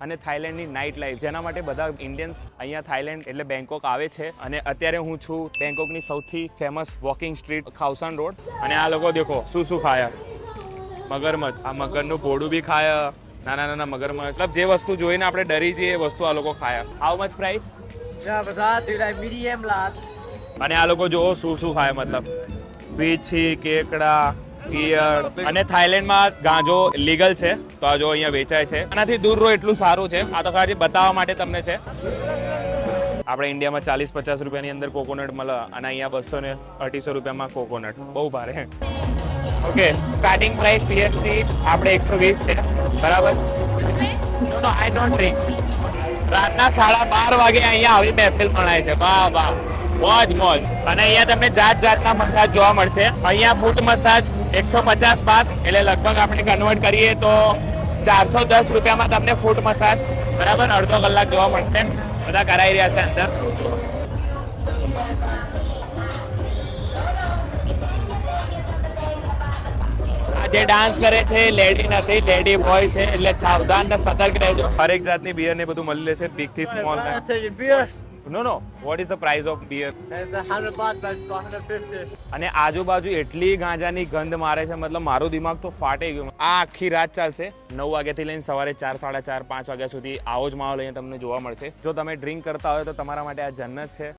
અને થાઈલેન્ડની night life જેના માટે બધા ઇન્ડિયન્સ અહીંયા થાઈલેન્ડ એટલે બેંકોક આવે છે. અને અત્યારે હું છું બેંકોકની સૌથી famous walking street Khaosan road અને આ લોકો દેખો શું શું ખાયા? મગરમચ્છ. આ મગરનું પોડું બી ખાયા. નાના નાના મગરમચ્છ. મતલબ જે વસ્તુ જોઈને આપણે ડરી જઈએ એ વસ્તુ આ લોકો ખાયા. How much price. અને આ લોકો જોવો શું શું ખાય મતલબ. પીછી કેકડા પિયર. અને થાઈલેન્ડમાં ગાંજો લીગલ છે, તો આ જો અહીંયા વેચાય છે. આનાથી દૂર રહો એટલું સારું છે. આ તો ખાલી બતાવવા માટે તમને છે. આપણે ઇન્ડિયામાં ચાલીસ પચાસ રૂપિયાની અંદર કોકોનટ મળે અને અહીંયા બસો ને અઢીસો રૂપિયામાં કોકોનટ. બહુ ભારે. ઓકે સ્ટાર્ટિંગ પ્રાઇસ પિયરની આપણે એકસો વીસ છે. બરાબર? આઈ ડોન્ટ ડ્રિંક રાતના સાડા બાર વાગે અહીંયા આવી મહેફિલ મનાય છે. વાહ વાહ. મોજ મોજ. અને અહીંયા તમને જાત જાતના મસાજ જોવા મળશે. અહીંયા ફૂટ મસાજ એકસો પચાસ બાદ એટલે લગભગ આપણે કન્વર્ટ કરીએ તો ચારસો દસ રૂપિયામાં તમને ફૂટ મસાજ બરાબર અડધો કલાક જોવા મળશે. બધા કરાઈ રહ્યા છે અંદર. જે ડાન્સ કરે છે લેડી નથી લેડી બોય છે એટલે સાવધાન ને સતર્ક રહેજો. હરેક જાતની બિયર ને બધું મળી લેશે બિગથી small beers. No no what is the price of beer There's a hundred baht, but it's 150. અને આજુબાજુ એટલી ગાંજાની ગંધ મારે છે મતલબ મારું દિમાગ તો ફાટી ગયું. આ આખી રાત ચાલશે. નવ વાગ્યાથી લઈને સવારે ચાર સાડા ચાર પાંચ વાગ્યા સુધી આવો જ માહોલ અહીંયા તમને જોવા મળશે. જો તમે ડ્રિંક કરતા હોય તો તમારા માટે આ જન્નત છે.